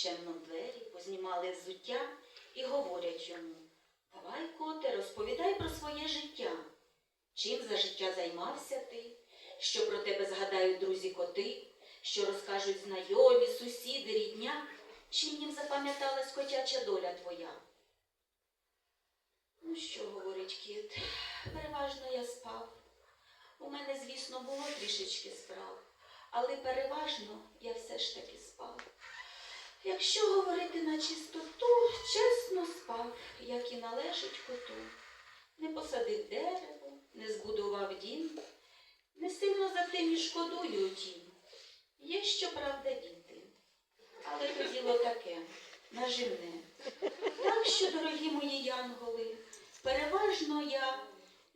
постукали двері, познімали взуття і говорять йому Давай, коте, розповідай про своє життя. Чим за життя займався ти? Що про тебе згадають друзі коти, що розкажуть знайомі, сусіди, рідня, чим їм запам'яталась котяча доля твоя? Ну що, говорить кіт, переважно я спав. У мене, звісно, було трішечки справ, але переважно я все ж таки спав. Якщо говорити на чистоту, чесно спав, як і належить коту. Не посадив дерево, не збудував дім, не сильно за тим і шкодую утім. Є, щоправда, діти, але то діло таке, наживне. Так що, дорогі мої янголи, переважно я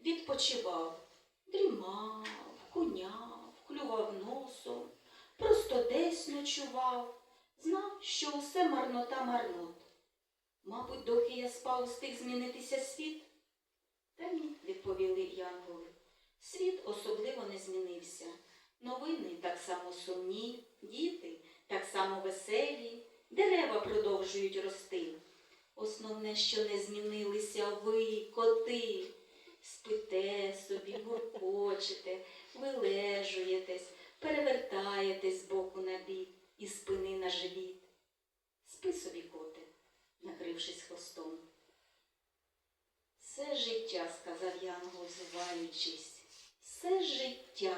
відпочивав, дрімав, куняв, клював носом, просто десь ночував, що усе марнота марнот. Мабуть, доки я спав, встиг змінитися світ. Та ні, відповіли янголи. Світ особливо не змінився. Новини так само сумні, діти так само веселі, дерева продовжують рости. Основне, що не змінилися ви, коти. Спите собі, буркочете, вилежуєтесь, перевертаєтесь з боку на бік і спини на живіт. Спи собі, коте, накрившись хвостом. Все сказав Янгол, зуваючись, все життя.